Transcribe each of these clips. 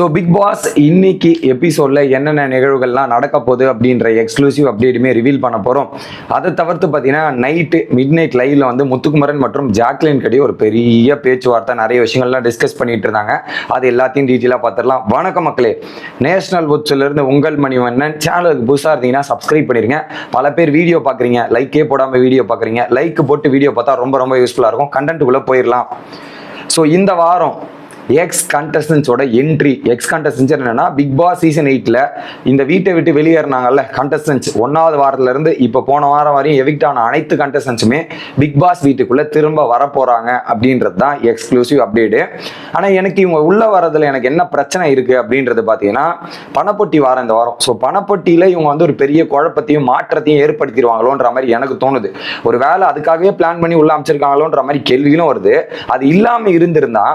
So big pass இன்னைக்கு எபிசோடில் என்னென்ன நிகழ்வுகள்லாம் நடக்க போகுது அப்படின்ற எக்ஸ்க்ளூசிவ் அப்டேட்டுமே ரிவீல் பண்ண போகிறோம் அதை தவிர்த்து பார்த்தீங்கன்னா நைட்டு மிட் நைட் லைவ்ல வந்து முத்துக்குமரன் மற்றும் ஜாக்லின் கடி ஒரு பெரிய பேச்சுவார்த்தை நிறைய விஷயங்கள்லாம் டிஸ்கஸ் பண்ணிட்டு இருந்தாங்க. அது எல்லாத்தையும் டீட்டெயிலாக பார்த்துடலாம். வணக்கம் மக்களே. நேஷனல் இருந்து உங்கள் மணிவண்ணன். சேனலுக்கு புதுசாக இருந்தீங்கன்னா சப்ஸ்கிரைப் பண்ணிருங்க. பல பேர் வீடியோ பார்க்குறீங்க. லைக்கே போடாமல் வீடியோ பார்க்குறீங்க. லைக் போட்டு வீடியோ பார்த்தா ரொம்ப ரொம்ப யூஸ்ஃபுல்லாக இருக்கும். கண்டென்ட்டுக்குள்ளே போயிடலாம். ஸோ இந்த வாரம் எக்ஸ் கண்டஸ்டன்ஸோட என்ட்ரி எக்ஸ் கண்டஸ்டன்ஸ் என்னன்னா பிக் பாஸ் சீசன் எயிட்டில் இந்த வீட்டை விட்டு வெளியேறினாங்கல்ல கண்டஸ்டன்ஸ் ஒன்றாவது வாரத்துல இருந்து இப்போ போன வாரம் வரையும் எவிக்ட் ஆன அனைத்து கண்டஸ்டன்ஸுமே பிக் பாஸ் வீட்டுக்குள்ளே திரும்ப வரப்போகிறாங்க அப்படின்றது தான் எக்ஸ்க்ளூசிவ் அப்டேட்டு ஆனால் எனக்கு இவங்க உள்ள வரதுல எனக்கு என்ன பிரச்சனை இருக்குது அப்படின்றது பார்த்தீங்கன்னா பணப்பொட்டி வாரம் இந்த வாரம். ஸோ பணப்பொட்டியில் இவங்க வந்து ஒரு பெரிய குழப்பத்தையும் மாற்றத்தையும் ஏற்படுத்திடுவாங்களோன்ற மாதிரி எனக்கு தோணுது. ஒரு வேலை அதுக்காகவே பிளான் பண்ணி உள்ள அமைச்சிருக்காங்களோன்ற மாதிரி கேள்விகளும் வருது. அது இல்லாமல் இருந்திருந்தா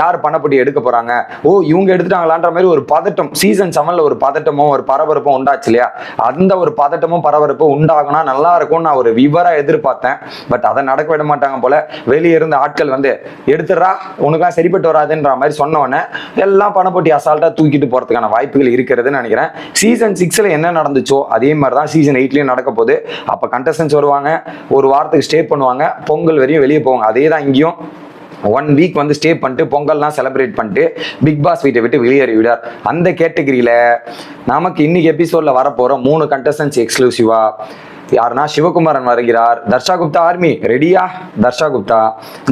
யார் பணப்பொட்டி எடுக்க போறாங்க. ஓ இவங்க எடுத்துட்டாங்களான்ற மாதிரி ஒரு பதட்டம் சீசன் செவன்ல ஒரு பதட்டமும் ஒரு பரபரப்பும் உண்டாச்சு இல்லையா? அந்த ஒரு பதட்டமும் பரபரப்பும் உண்டாகுனா நல்லா இருக்கும்னு நான் ஒரு விவரா எதிர்பார்த்தேன். பட் அதை நடக்க விட மாட்டாங்க போல. வெளியே இருந்த ஆட்கள் வந்து எடுத்துடுறா உனக்கெல்லாம் சரிப்பட்டு வராதுன்ற மாதிரி சொன்ன எல்லாம் பணப்பட்டி அசால்ட்டா தூக்கிட்டு போறதுக்கான வாய்ப்புகள் இருக்கிறதுன்னு நினைக்கிறேன். சீசன் சிக்ஸ்ல என்ன நடந்துச்சோ அதே மாதிரி தான் சீசன் எயிட்லயும் நடக்க போகுது. அப்ப கண்டஸ்டன்ஸ் வருவாங்க ஒரு வாரத்துக்கு ஸ்டே பண்ணுவாங்க பொங்கல் வரையும் வெளியே போவாங்க. அதே தான் இங்கேயும் ஒன் வீக் வந்து ஸ்டே பண்ணிட்டு பொங்கல்லாம் செலிப்ரேட் பண்ணிட்டு பிக் பாஸ் வீட்டை விட்டு வெளியேறி விடார் அந்த கேட்டகரியில் நமக்கு இன்னைக்கு எபிசோடில் வரப்போகிற மூணு கண்டஸ்டன்ஸ் எக்ஸ்க்ளூசிவாக யாருன்னா சிவகுமாரன் வருகிறார். தர்ஷா குப்தா ஆர்மி ரெடியா தர்ஷா குப்தா.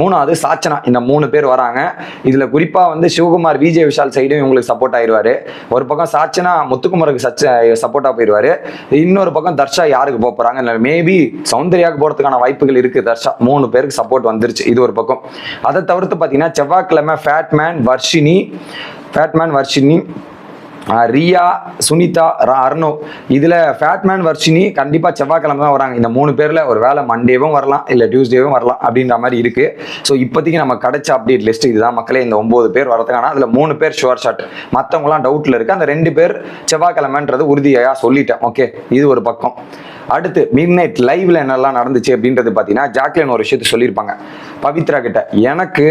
மூணாவது சாச்சனா. இந்த மூணு பேர் வராங்க. இதில் குறிப்பாக வந்து சிவகுமார் விஜய் விஷால் சைடும் இவங்களுக்கு சப்போர்ட் ஆயிடுவாரு ஒரு பக்கம் சாச்சனா முத்துக்குமாருக்கு சச்ச சப்போர்ட்டா போயிடுவாரு இன்னொரு பக்கம் தர்ஷா யாருக்கு போக போகிறாங்க இல்லை மேபி சௌந்தர்யாவுக்கு போகிறதுக்கான வாய்ப்புகள் இருக்குது தர்ஷா. மூணு பேருக்கு சப்போர்ட் வந்துருச்சு இது ஒரு பக்கம். அதை தவிர்த்து பார்த்தீங்கன்னா செவ்வாய்க்கிழமை ஃபேட்மேன் வர்ஷினி ஃபேட்மேன் வர்ஷினி ரியா சுனிதா அர்ணோ. இதில் ஃபேட்மேன் வர்ஷினி கண்டிப்பாக செவ்வாய்க்கிழமை தான் வராங்க. இந்த மூணு பேரில் ஒரு வேலை மண்டேவும் வரலாம் இல்லை டியூஸ்டேவும் வரலாம் அப்படின்ற மாதிரி இருக்குது ஸோ இப்போதைக்கு நம்ம கிடைச்ச அப்டேட் லிஸ்ட் இதுதான் மக்களே. இந்த ஒம்பது பேர் வரதுக்கான அதில் மூணு பேர் ஷுவர் ஷாட் மற்றவங்களாம் டவுட்டில் இருக்குது அந்த ரெண்டு பேர் செவ்வாய்க்கிழமைன்றது உறுதியாக சொல்லிட்டேன். ஓகே இது ஒரு பக்கம். அடுத்து மிட் நைட் லைவ்ல என்னெல்லாம் நடந்துச்சு அப்படின்றது பார்த்தீங்கன்னா ஜாக்லின் ஒரு விஷயத்த சொல்லியிருப்பாங்க. பவித்ரா கிட்ட எனக்கு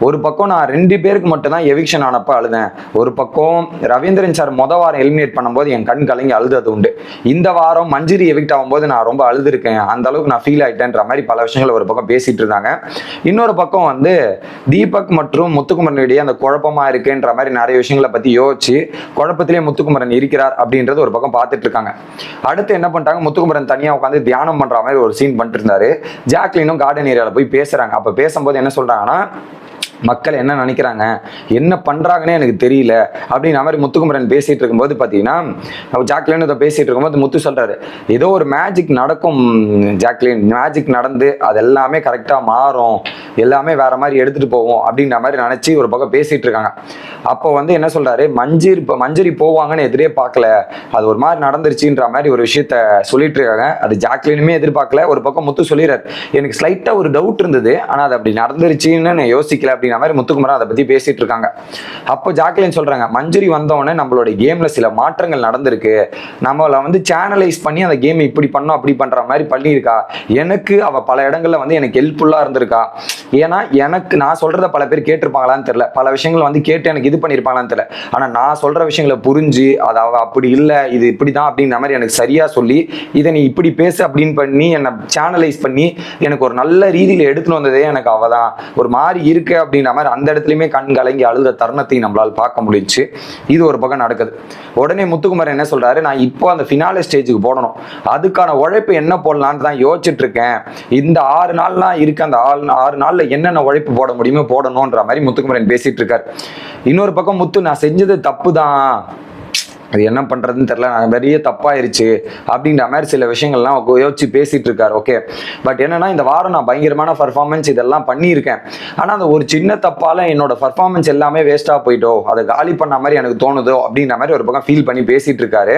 ஒரு பக்கம் நான் ரெண்டு பேருக்கு மட்டும் தான் எவிக்ஷன் ஆனப்ப அழுதேன். ஒரு பக்கம் ரவீந்திரன் சார் மொத வாரம் எலிமினேட் பண்ணும்போது என் கண் கலங்கி அழுதது உண்டு. இந்த வாரம் மஞ்சிரி எவிக்ட் ஆகும்போது நான் ரொம்ப அழுதுருக்கேன். அந்த அளவுக்கு நான் ஃபீல் ஆயிட்டேன்ற மாதிரி பல விஷயங்கள் ஒரு பக்கம் பேசிட்டு இருந்தாங்க. இன்னொரு பக்கம் வந்து தீபக் மற்றும் முத்துக்குமரன் இடையே அந்த குழப்பமா இருக்குன்ற மாதிரி நிறைய விஷயங்களை பத்தி யோசிச்சு குழப்பத்திலே முத்துக்குமரன் இருக்கிறார் அப்படின்றது ஒரு பக்கம் பார்த்துட்டு இருக்காங்க. அடுத்து என்ன பண்ணிட்டாங்க? முத்துக்குமரன் தனியா உட்காந்து தியானம் பண்ற மாதிரி ஒரு சீன் பண்ணிட்டு இருந்தாரு. ஜாக்லினும் கார்டன் ஏரியாவில் போய் பேசுறாங்க. அப்ப பேசும்போது என்ன சொல்றாங்கன்னா மக்கள் என்ன நினைக்கிறாங்க? என்ன பண்றாங்கன்னே எனக்கு தெரியல. அப்படின்னு மாதிரி முத்துக்குமரன் பேசிட்டு இருக்கும்போது பார்த்தீங்கன்னா ஜாக்லின் இதை பேசிட்டு இருக்கும்போது முத்து சொல்றாரு ஏதோ ஒரு மேஜிக் நடக்கும் ஜாக்லின். மேஜிக் நடந்து அது எல்லாமே கரெக்டாக மாறும். எல்லாமே வேற மாதிரி எடுத்துட்டு போவோம். அப்படின்ற மாதிரி நினைச்சு ஒரு பக்கம் பேசிட்டு இருக்காங்க. அப்போ வந்து என்ன சொல்றாரு? மஞ்சரி மஞ்சரி போவாங்கன்னு எதிரே பார்க்கல அது ஒரு மாதிரி நடந்துருச்சுன்ற மாதிரி ஒரு விஷயத்த சொல்லிட்டு இருக்காங்க. அது ஜாக்லினுமே எதிர்பார்க்கல. ஒரு பக்கம் முத்து சொல்லிடுறாரு எனக்கு ஸ்லைட்டா ஒரு டவுட் இருந்தது. ஆனா அது அப்படி நடந்துருச்சுன்னு நான் யோசிக்கல. அப்படிங்கிற மாதிரி முத்துக்குமரன் அதை பத்தி பேசிட்டு இருக்காங்க. அப்போ ஜாக்லின் சொல்றாங்க மஞ்சரி வந்தவொடனே நம்மளோட கேம்ல சில மாற்றங்கள் நடந்திருக்கு. நம்மள வந்து சேனலைஸ் பண்ணி அந்த கேம் இப்படி பண்ணோம் அப்படி பண்ற மாதிரி பண்ணியிருக்கா. எனக்கு அவ பல இடங்கள்ல வந்து எனக்கு ஹெல்ப்ஃபுல்லா இருந்திருக்கா. ஏன்னா எனக்கு நான் சொல்றத பல பேர் கேட்டிருப்பாங்களான்னு தெரியல. பல விஷயங்கள் வந்து கேட்டு எனக்கு இது பண்ணியிருப்பாங்களான்னு தெரியல. ஆனா நான் சொல்ற விஷயங்களை புரிஞ்சு அது அவ அப்படி இல்லை இது இப்படிதான் அப்படின்ற மாதிரி எனக்கு சரியா சொல்லி இதை நீ இப்படி பேசு அப்படின்னு பண்ணி என்னை சேனலைஸ் பண்ணி எனக்கு ஒரு நல்ல ரீதியில எடுத்துட்டு வந்ததே எனக்கு அவதான். ஒரு மாதிரி இருக்கு அப்படின்ற மாதிரி அந்த இடத்துலயுமே கண் கலங்கி அழுத தருணத்தை நம்மளால் பார்க்க முடிஞ்சு இது ஒரு பக்கம் நடக்குது. உடனே முத்துக்குமார் என்ன சொல்றாரு? நான் இப்போ அந்த ஃபினாலே ஸ்டேஜுக்கு போடணும். அதுக்கான உழைப்பு என்ன போடலான்னு தான் யோசிச்சுட்டு இருக்கேன். இந்த ஆறு நாள்லாம் இருக்கு. அந்த ஆறு ஆறு நாள்ல என்னென்ன உழைப்பு போட முடியுமோ போடணும்ன்ற மாதிரி முத்துக்குமரன் பேசிட்டு இருக்காரு. இன்னொரு பக்கம் முத்து நான் செஞ்சது தப்பு தான் அது என்ன பண்றதுன்னு தெரியல. நான் பெரிய தப்பாயிருச்சு அப்படின்ற மாதிரி சில விஷயங்கள்லாம் யோசிச்சு பேசிட்டு இருக்காரு ஓகே பட் என்னன்னா இந்த வாரம் நான் பயங்கரமான பர்ஃபார்மன்ஸ் இதெல்லாம் பண்ணியிருக்கேன். ஆனா அந்த ஒரு சின்ன தப்பால என்னோட பர்ஃபார்மன்ஸ் எல்லாமே வேஸ்டா போயிட்டோ அதை காலி பண்ண மாதிரி எனக்கு தோணுதோ அப்படின்ற மாதிரி ஒரு பக்கம் ஃபீல் பண்ணி பேசிட்டு இருக்காரு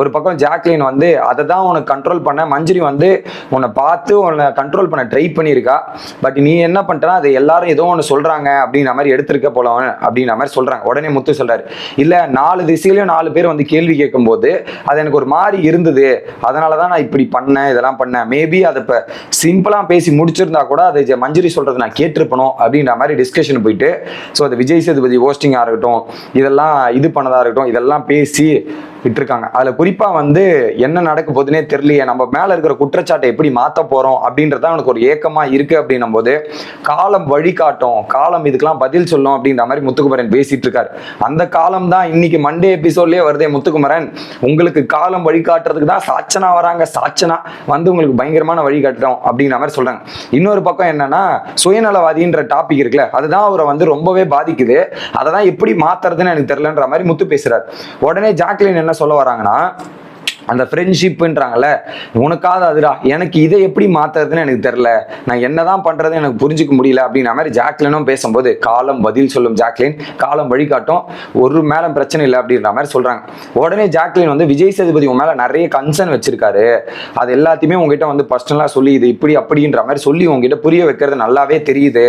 ஒரு பக்கம் ஜாக்லின் வந்து அதை தான் உனக்கு கண்ட்ரோல் பண்ண மஞ்சரி வந்து உன்னை பார்த்து உன்னை கண்ட்ரோல் பண்ண ட்ரை பண்ணியிருக்கா. பட் நீ என்ன பண்ணுறனா அது எல்லாரும் ஏதோ ஒன்று சொல்றாங்க அப்படின்ற மாதிரி எடுத்திருக்க போல அப்படின்ற மாதிரி சொல்றாங்க. உடனே முத்து சொல்றாரு இல்ல நாலு திசையிலயும் நாலு பேர் வந்து கேள்வி கேட்கும்போது அது எனக்கு ஒரு மாதிரி இருந்தது. அதனால தான் நான் இப்படி பண்ணேன் இதெல்லாம் பண்ணேன். மேபி அதை இப்போ சிம்பிளாக பேசி முடிச்சிருந்தா கூட அதை ஜெ- மஞ்சரி சொல்கிறது நான் கேட்டிருப்பணும் அப்படின்ற மாதிரி டிஸ்கஷன் போயிட்டு ஸோ அது விஜய் சேதுபதி ஹோஸ்டிங்காக இருக்கட்டும் இதெல்லாம் இது பண்ணதாக இருக்கட்டும் இதெல்லாம் பேசி விட்டுருக்காங்க. அதில் குறிப்பாக வந்து என்ன நடக்க போகுதுன்னே தெரியலையே. நம்ம மேலே இருக்கிற குற்றச்சாட்டை எப்படி மாற்ற போகிறோம் அப்படின்றது அவனுக்கு ஒரு ஏக்கமாக இருக்குது அப்படின்னும் போது காலம் வழிகாட்டும் காலம் இதுக்கெல்லாம் பதில் சொல்லும் அப்படின்ற மாதிரி முத்துக்குமரன் பேசிட்டு இருக்காரு. அந்த காலம் தான் இன்னைக்கு மண்டே எபிசோட்லேயே வருதே முத்துக்குமரன். உங்களுக்கு காலம் வழிகாட்டுறதுக்கு தான் சாச்சனா வராங்க. சாச்சனா வந்து உங்களுக்கு பயங்கரமான வழிகாட்டுறோம் அப்படின்ற மாதிரி சொல்றாங்க. இன்னொரு பக்கம் என்னன்னா சுயநலவாதின்ற டாபிக் இருக்குல்ல அதுதான் அவரை வந்து ரொம்பவே பாதிக்குது. அதை தான் எப்படி மாத்துறதுன்னு எனக்கு தெரியலன்ற மாதிரி முத்து பேசுறாரு. உடனே ஜாக்லின் என்ன சொல்ல வராங்கன்னா அந்த ஃப்ரெண்ட்ஷிப்புன்றாங்கல்ல உனக்காவது அதுடா எனக்கு இதை எப்படி மாத்துறதுன்னு எனக்கு தெரில நான் என்னதான் பண்றது எனக்கு புரிஞ்சுக்க முடியல அப்படின்ற மாதிரி ஜாக்லினும் பேசும்போது காலம் பதில் சொல்லும் ஜாக்லின் காலம் வழிகாட்டும் ஒரு மேலே பிரச்சனை இல்லை அப்படின்ற மாதிரி சொல்றாங்க. உடனே ஜாக்லின் வந்து விஜய் சேதுபதி உன் மேல நிறைய கன்சர்ன் வச்சிருக்காரு. அது எல்லாத்தையுமே உங்ககிட்ட வந்து பர்சனலாக சொல்லி இது இப்படி அப்படின்ற மாதிரி சொல்லி உங்ககிட்ட புரிய வைக்கிறது நல்லாவே தெரியுது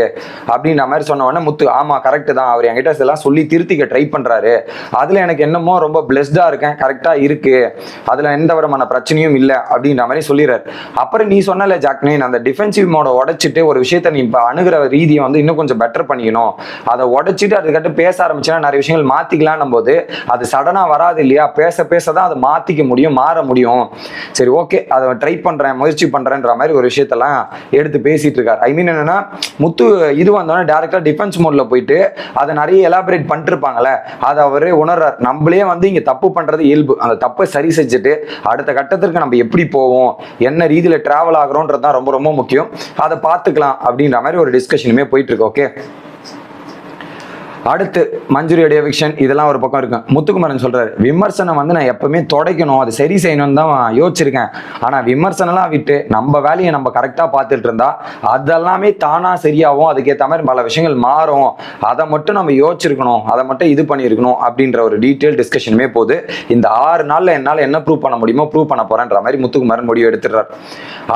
அப்படின்ற மாதிரி சொன்ன உடனே முத்து ஆமா கரெக்ட் தான். அவர் என்கிட்ட இதெல்லாம் சொல்லி திருத்திக்க ட்ரை பண்றாரு. அதுல எனக்கு என்னமோ ரொம்ப பிளெஸ்டா இருக்கேன். கரெக்டா இருக்கு. அதுல எந்த விதமான பிரச்சனையும் இல்லை அப்படின்ற மாதிரி சொல்லிடுறாரு. அப்புறம் நீ சொன்னல ஜாக்னின் அந்த டிஃபென்சிவ் மோட உடைச்சிட்டு ஒரு விஷயத்த நீ இப்போ அணுகிற ரீதியை வந்து இன்னும் கொஞ்சம் பெட்டர் பண்ணிக்கணும். அதை உடைச்சிட்டு அதுக்கிட்ட பேச ஆரம்பிச்சுன்னா நிறைய விஷயங்கள் மாத்திக்கலாம்னும் போது அது சடனாக வராது இல்லையா? பேச பேச தான் அதை மாத்திக்க முடியும் மாற முடியும். சரி ஓகே அதை ட்ரை பண்றேன் முயற்சி பண்றேன்ற மாதிரி ஒரு விஷயத்தெல்லாம் எடுத்து பேசிட்டு இருக்காரு. ஐ மீன் என்னன்னா முத்து இது வந்தோடனே டேரக்டா டிஃபென்ஸ் மோட்ல போயிட்டு அதை நிறைய எலாபரேட் பண்ணிட்டு இருப்பாங்களே அதை அவரே உணர்றார். நம்மளே வந்து இங்க தப்பு பண்றது இயல்பு. அந்த தப்பை சரி செஞ்சுட்டு அடுத்த கட்டத்திற்கு நம்ம எப்படி போவோம் என்ன ரீதியில டிராவல் ஆகிறோன்றது தான் ரொம்ப ரொம்ப முக்கியம். அதை பார்த்துக்கலாம் அப்படின்ற மாதிரி ஒரு டிஸ்கஷனுமே போயிட்டு இருக்கு ஓகே அடுத்து மஞ்சுரி அடியவிக்ஷன் இதெல்லாம் ஒரு பக்கம் இருக்கும் முத்துக்குமரன் சொல்றாரு விமர்சனம் வந்து நான் எப்பவுமே தொடக்கணும். அது சரி செய்யணும்னு தான் யோசிச்சிருக்கேன். ஆனா விமர்சனம்லாம் விட்டு நம்ம வேலையை நம்ம கரெக்டா பார்த்துட்டு இருந்தா அதெல்லாமே தானா சரியாகும். அதுக்கேற்ற மாதிரி பல விஷயங்கள் மாறும். அதை மட்டும் நம்ம யோசிச்சிருக்கணும். அதை மட்டும் இது பண்ணியிருக்கணும். அப்படின்ற ஒரு டீட்டெயில் டிஸ்கஷனுமே போகுது. இந்த ஆறு நாள்ல என்னால் என்ன ப்ரூவ் பண்ண முடியுமோ ப்ரூவ் பண்ண போறேன்ற மாதிரி முத்துக்குமரன் முடிவு எடுத்துடுறார்.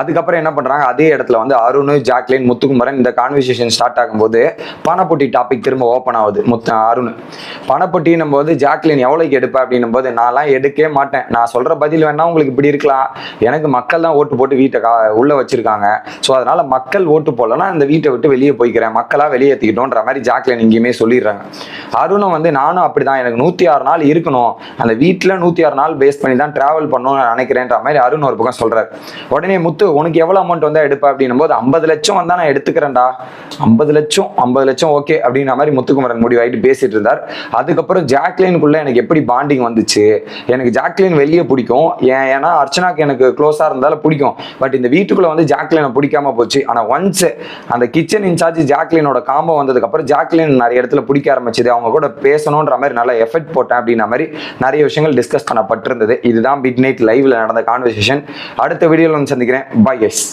அதுக்கப்புறம் என்ன பண்றாங்க அதே இடத்துல வந்து அருண் ஜாக்லின் முத்துக்குமரன் இந்த கான்வர்சேஷன் ஸ்டார்ட் ஆகும்போது பணப்பொட்டி டாபிக் திரும்ப ஓப்பன் ஆகுது. முத்த அருண் பணப்பொட்டின்னும் போது ஜாக்லின் எவ்வளோக்கு எடுப்பேன் அப்படின்னும் போது நான்லாம் எடுக்கவே மாட்டேன். நான் சொல்ற பதில் வேணா உங்களுக்கு இப்படி இருக்கலாம். எனக்கு மக்கள் தான் ஓட்டு போட்டு வீட்டை கா உள்ள வச்சிருக்காங்க. ஸோ அதனால மக்கள் ஓட்டு போடலன்னா இந்த வீட்டை விட்டு வெளியே போய்க்கிறேன். மக்களா வெளியேற்றிக்கிட்டோன்ற மாதிரி ஜாக்லின் இங்கேயுமே சொல்லிடுறாங்க. அருணும் வந்து நானும் அப்படிதான். எனக்கு நூற்றி ஆறு நாள் இருக்கணும். அந்த வீட்டில் நூற்றி ஆறு நாள் பேஸ் பண்ணி தான் டிராவல் பண்ணணும்னு நினைக்கிறேன்ற மாதிரி அருண் ஒரு பக்கம் சொல்கிறார் உடனே முத்து உனக்கு எவ்வளோ அமௌண்ட் வந்தா எடுப்ப அப்படின்னும் போது ஐம்பது லட்சம் வந்தா நான் எடுத்துக்கிறேன்டா. ஐம்பது லட்சம் ஐம்பது லட்சம் ஓகே அப்படின்ற மாதிரி முத்துக்குமரன் முடிவாயிட்டு பேசிட்டு இருந்தார். அதுக்கப்புறம் ஜாக்லினுக்குள்ள எனக்கு எப்படி பாண்டிங் வந்துச்சு? எனக்கு ஜாக்லின் வெளியே பிடிக்கும். ஏன் ஏன்னா அர்ச்சனாக்கு எனக்கு க்ளோஸாக இருந்தாலும் பிடிக்கும். பட் இந்த வீட்டுக்குள்ள வந்து ஜாக்லினை பிடிக்காம போச்சு. ஆனால் ஒன்ஸ் அந்த கிச்சன் இன்சார்ஜ் ஜாக்லினோட காம்போ வந்ததுக்கப்புறம் ஜாக்லின் நிறைய இடத்துல பிடிக்க ஆரம்பிச்சது. அவங்க கூட பேசணுன்ற மாதிரி நல்ல எஃபெக்ட் போட்டேன் அப்படின்ற மாதிரி நிறைய விஷயங்கள் டிஸ்கஸ் பண்ணப்பட்டிருந்தது. இதுதான் மிட் நைட் லைவ்ல நடந்த கான்வர்சேஷன் அடுத்த வீடியோவில் வந்து சந்திக்கிறேன். By S